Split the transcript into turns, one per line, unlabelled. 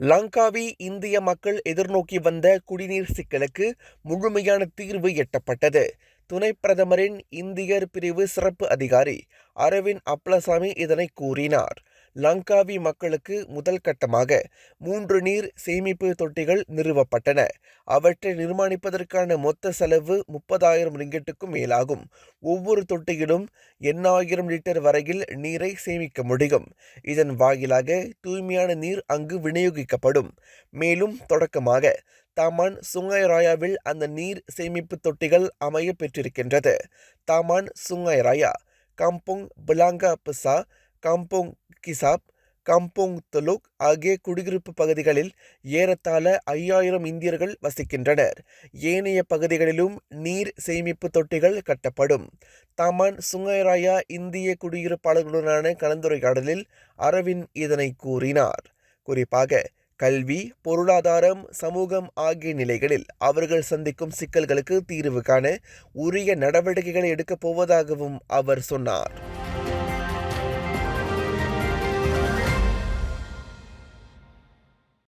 லங்காவி இந்திய மக்கள் எதிர்நோக்கி வந்த குடிநீர் சிக்கலுக்கு முழுமையான தீர்வு எட்டப்பட்டது. துணை பிரதமரின் இந்தியர் பிரிவு சிறப்பு அதிகாரி அரவிந்த் அப்லசாமி இதனை கூறினார். லங்காவி மக்களுக்கு முதல் கட்டமாக மூன்று நீர் சேமிப்பு தொட்டிகள் நிறுவப்பட்டன. அவற்றை நிர்மாணிப்பதற்கான மொத்த செலவு முப்பதாயிரம் ரிங்கெட்டுக்கும் மேலாகும். ஒவ்வொரு தொட்டியிலும் எண்ணாயிரம் லிட்டர் வரையில் நீரை சேமிக்க முடியும். இதன் வாயிலாக தூய்மையான நீர் அங்கு விநியோகிக்கப்படும். மேலும் தொடக்கமாக தாமான் சுங்காய் ராயாவில் அந்த நீர் சேமிப்பு தொட்டிகள் அமைய பெற்றிருக்கின்றது. தாமான் சுங்காய் ராயா காம்போங் பிலாங்கா பிசா காம்போங் கிசாப் காம்போங் துலுக் ஆகிய குடியிருப்பு பகுதிகளில் ஏறத்தாழ ஐயாயிரம் இந்தியர்கள் வசிக்கின்றனர். ஏனைய பகுதிகளிலும் நீர் சேமிப்பு தொட்டிகள் கட்டப்படும். தாமான் சுங்கைராயா இந்திய குடியிருப்பாளர்களுடனான கலந்துரையாடலில் அரவிந்த் இதனை கூறினார். குறிப்பாக கல்வி பொருளாதாரம் சமூகம் ஆகிய நிலைகளில் அவர்கள் சந்திக்கும் சிக்கல்களுக்கு தீர்வு காண உரிய நடவடிக்கைகளை எடுக்கப் போவதாகவும் அவர் சொன்னார்.